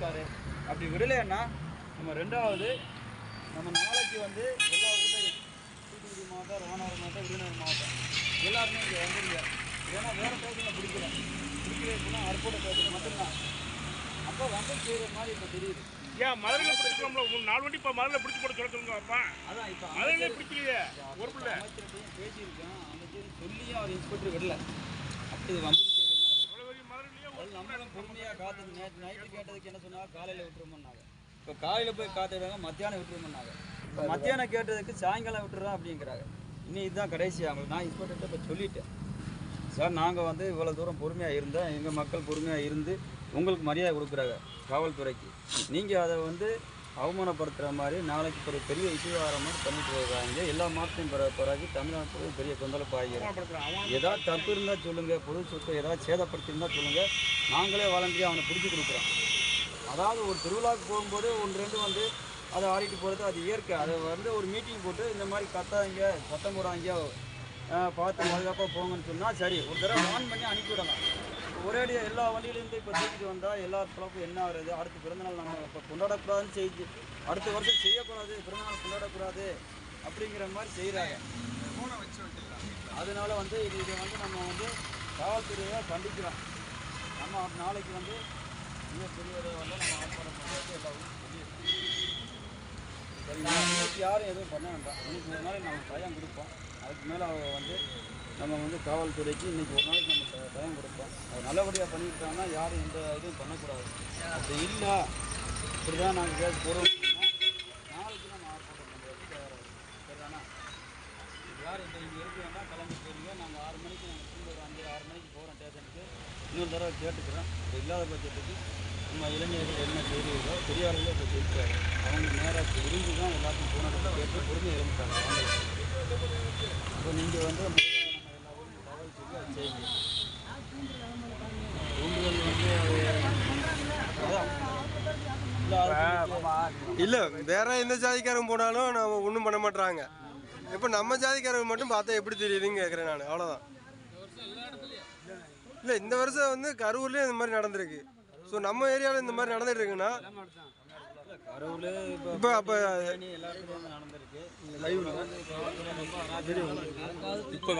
இருக்காரு அப்படி விடலைன்னா நம்ம ரெண்டாவது நம்ம நாளைக்கு வந்து எல்லா ஊர்லையும் தூத்துக்குடி மாவட்டம் ராமநாதபுரம் மாவட்டம் விருதுநகர் மாவட்டம் எல்லாருமே இங்கே வந்துருங்க. ஏன்னா வேறு பேசுகிற பிடிக்கல. அப்படின்னா அற்புத பேசுகிற மட்டும்தான். அப்போ வந்து செய்கிற மாதிரி இப்போ தெரியுது. ஏன் மதுரையில் பிடிச்சிக்கலாம்ல ஒரு நாலு வண்டி இப்போ மதுரையில் பிடிச்சி போட சொல்ல சொல்லுங்க அப்பா. அதான் இப்போ மதுரையிலே பிடிக்கலையே ஒரு பிள்ளை. அமைச்சர்கிட்டையும் பேசியிருக்கேன். அமைச்சர் சொல்லியும் அவர் இன்ஸ்பெக்டர் விடல. அப்படி வந்து செய்கிற மாதிரி இருக்கு. அவ்வளோ பெரிய மதுரையிலேயே அது நம்மளும் பொறுமையாக காத்து நேற்று நைட்டு கேட்டதுக்கு என்ன சொன்னா காலையில் விட்டுருமோன்னாங்க இப்போ காலையில் போய் காத்துடுறாங்க மத்தியானம் விட்டுருமோன்னாங்க இப்போ மத்தியானம் கேட்டதுக்கு சாயங்காலம் விட்டுறோம் அப்படிங்கிறாங்க. இனி இதுதான் கடைசி அவங்களுக்கு நான் இன்ஸ்பெக்டர்கிட்ட இப்போ சொல்லிட்டேன். சார் நாங்கள் வந்து இவ்வளோ தூரம் பொறுமையாக இருந்தால் எங்கள் மக்கள் பொறுமையாக இருந்து உங்களுக்கு மரியாதை கொடுக்குறாங்க காவல்துறைக்கு. நீங்கள் அதை வந்து அவமானப்படுத்துகிற மாதிரி நாளைக்கு ஒரு பெரிய இசுவாரம் மாதிரி பண்ணிட்டு வருவாங்க எல்லா மாதத்தையும் பிற பிறகு தமிழ்நாட்டுக்கு பெரிய கொந்தளிப்பு ஆகிடும் அவன் ஏதாவது தப்பு இருந்தால் சொல்லுங்கள் பொது சொத்தை ஏதாவது சேதப்படுத்தியிருந்தால் சொல்லுங்கள் நாங்களே வளர்ந்து அவனை பிடிச்சி கொடுக்குறோம். அதாவது ஒரு திருவிழாவுக்கு போகும்போது ஒன்று ரெண்டு வந்து அதை ஆடிட்டு போகிறது அது இயற்கை. அதை வந்து ஒரு மீட்டிங் போட்டு இந்த மாதிரி கத்தாங்க சத்தம் போடாங்க பார்த்து பாதுகாப்பாக போங்கன்னு சொன்னால் சரி. ஒரு தடவை ஆன் பண்ணி அனுப்பிவிடலாம் ஒரே எல்லா வண்டியிலேருந்து இப்போ தூக்கிட்டு வந்தால் எல்லா பிறப்பும் என்ன ஆகுறது? அடுத்த பிறந்தநாள் நம்ம இப்போ கொண்டாடக்கூடாதுன்னு செய்து அடுத்த வருஷம் செய்யக்கூடாது பிறந்தநாள் கொண்டாடக்கூடாது அப்படிங்கிற மாதிரி செய்கிறாங்க அதனால வந்து இது இதை வந்து நம்ம வந்து காவல்துறையை கண்டிக்கிறோம். நம்ம நாளைக்கு வந்து மிக பெரியவரை வந்து நம்ம ஆர்ப்பாட்டம் பண்ணுறது எல்லாரும் சொல்லியிருக்கோம் இன்னைக்கு யாரும் எதுவும் பண்ண வேண்டாம். இன்னைக்கு ஒரு நாளைக்கு நம்ம பயம் கொடுப்போம். அதுக்கு மேலே அவங்க வந்து நம்ம வந்து காவல்துறைக்கு இன்றைக்கி ஒரு நாளைக்கு நம்ம டைம் கொடுப்போம். அது நல்லபடியாக பண்ணியிருக்காங்கன்னா யாரும் எந்த இதுவும் பண்ணக்கூடாது. அப்படி இல்லை இப்படி தான் நாங்கள் கேஸ் போகிறோம் நாளைக்கு நம்ம ஆர்ப்பாட்டம் பண்ணுறதுக்கு தயாராக சரிதானா? யார் இந்த இங்கே இருக்க வேண்டாம் கிளம்பி போயிருங்க நாங்கள் ஆறு மணிக்கு நாங்கள் திரும்ப ஒரு அஞ்சு ஆறு மணிக்கு போகிறோம் ஸ்டேஷனுக்கு. இன்னொரு தடவை கேட்டுக்கிறோம். இப்போ இல்லாத பட்சத்துக்கு நம்ம இளைஞர்கள் என்ன செய்கிறீர்களோ பெரியார்களோ இப்போ இருக்கிறாங்க அவங்க நேராக விரும்பி தான் எல்லாத்தையும் போனதில் கேட்டு பொறுமையை இருந்துட்டாங்க. அவங்க அப்போ நீங்கள் வந்து முறையா நம்ம எல்லா ஊரும் தகவல் சொல்லி அதை செய்யுங்க தூண்டுதல் வந்து இல்லை வேற எந்த ஜாதிக்காரன் போனாலும் நம்ம ஒன்றும் பண்ண மாட்டாங்க இப்போ நம்ம ஜாதிக்காரங்க மட்டும் பார்த்தா எப்படி தெரியுதுன்னு கேட்குறேன் நான். அவ்வளோதான் இல்லை இந்த வருஷம் வந்து கரூர்லேயும் இந்த மாதிரி நடந்திருக்கு. ஸோ நம்ம ஏரியாவில் இந்த மாதிரி நடந்துட்டு இருக்குன்னா இப்போ அப்போ நடந்திருக்கு. இப்போ